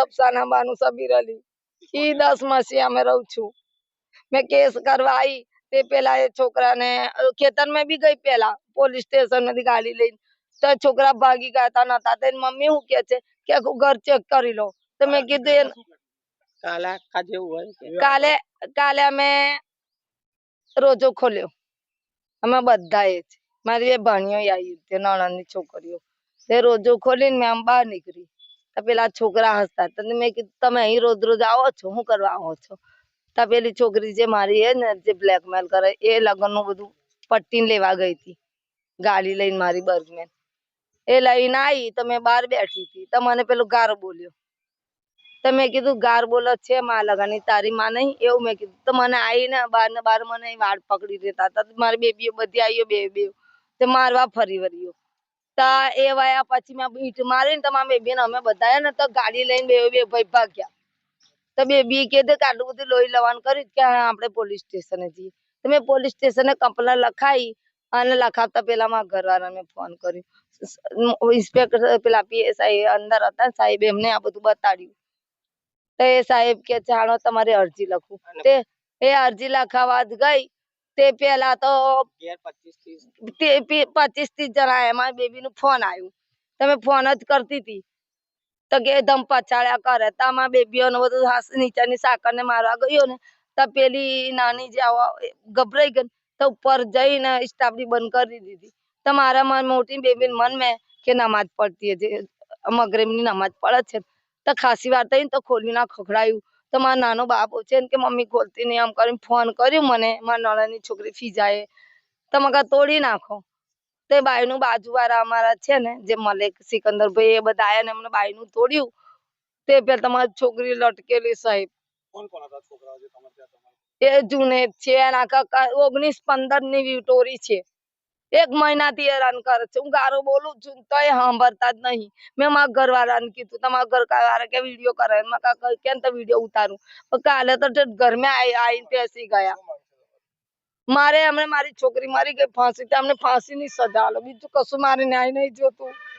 અફસાના બાનુ સબીર અલી ઈ દસ માસી અમે રહું છું મેં કેસ કરવા આવી તે પેલા એ છોકરાને ખેતરમાં બી ગઈ પેલા પોલીસ સ્ટેશનમાંથી ગાડી લઈને તો છોકરા ભાગી ગયા તા નતા તો એની મમ્મી શું કે છે કે આખું ઘર ચેક કરી લો તો મેં કીધું એ કાલે આખા જેવું હોય કે કાલે કાલે અમે રોજો ખોલ્યો અમે બધા જ મારી એ ભાણીઓ આવી તે નણંદની છોકરીઓ તે રોજો ખોલીને મેં આમ બહાર નીકળી તો પેલા છોકરા હસતા તો મેં કીધું, તમે અહીં રોજ રોજ આવો છો? શું કરવા આવો છો? તા પેલી છોકરી જે મારી હે ને, જે બ્લેકમેલ કરે, એ લગ્નનું બધું પટ્ટી લેવા ગઈ હતી. ગાડી લઈને મારી બર્ગમેન. એ લઈને આવી તમે બહાર બેઠી હતી. તો મને પેલું ગાર બોલ્યો. તમે કીધું, ગાર બોલો છે, માં લગાની તારી માં નહીં. એવું મેં કીધું. તો મને આવીને બાર ને બાર મને વાળ પકડી દેતા હતા. મારી બેબીઓ બધી આવીઓ બે બે મારવા ફરી વળ્યો. તો એ વાયા પછી મેં ઈટ મારીને તો મારી બેબીને અમે બધા ને તો ગાડી લઈને બે બે ભાઈ ભાગ્યા. તો બેબી કે આટલું બધું લોહી લવાનું કર્યું કે આપણે પોલીસ સ્ટેશને જઈએ. તો મેં પોલીસ સ્ટેશને કમ્પ્લેન લખાઈ અને લખાવતા પેલા મારા ઘરવાળાને ફોન કર્યો. ઇન્સ્પેક્ટર પેલા પીએસઆઈ અંદર હતા ને સાહેબ એમને આ બધું બતાડ્યું. તો એ સાહેબ કે જાણો તમારી અરજી લખું. તે એ અરજી લખાવા જ ગઈ. તે પેલા તો પચીસ ત્રીસ. જણા એમાં બેબી નું ફોન આવ્યું. તમે ફોન જ કરતી હતી તો કે ધમ પછાડ્યા કરે. તો આમાં બેબીઓ ને બધું હાસ નીચેની સાકર ને મારવા ગયો ને. તો પેલી નાની જે આવા ગભરાઈ ગઈ તો ઉપર જઈને સ્ટાફની બંધ કરી દીધી તો. મારા મન મોટી બેબી મન મેં કે નમાજ પડતી હતી. મગરેબની નમાજ પડે છે. તો ખાસી વાર થઈ તો ખોલી ના ખખડાયું. તો મારો નાનો બાબો છે ને કે મમ્મી ખોલતી નહીં. આમ કરીને ફોન કર્યું મને મારા નણંદની છોકરી ફીજાએ તો મગર તોડી નાખો. તો એ બાઈનું બાજુવાળા અમારા છે ને જે મલેક સિકંદરભાઈ એ બધા આવ્યા ને એમને બાઈનું તોડ્યું. તે પેલા તમારી છોકરી લટકેલી સાહેબ. એ જુનેદ છે એના કાકા ઓગણીસ પંદરની વિટોરી છે. એક મહિનાથી હેરાન કરે છે. હું ગારો બોલું છું તો સાંભળતા જ નહીં. મેં મારા ઘરવાળાને કીધું, તમારા ઘર વાળા કે વીડિયો કરે? એમાં કેમ તો વીડિયો ઉતારું? કાલે તો ઘરમાં આઈને બેસી ગયા. મારે હમણાં મારી છોકરી મારી ગઈ, ફાંસી અમને ફાંસી ની સજા આલો. બીજું કશું મારે ન્યાય નહીં જોતું.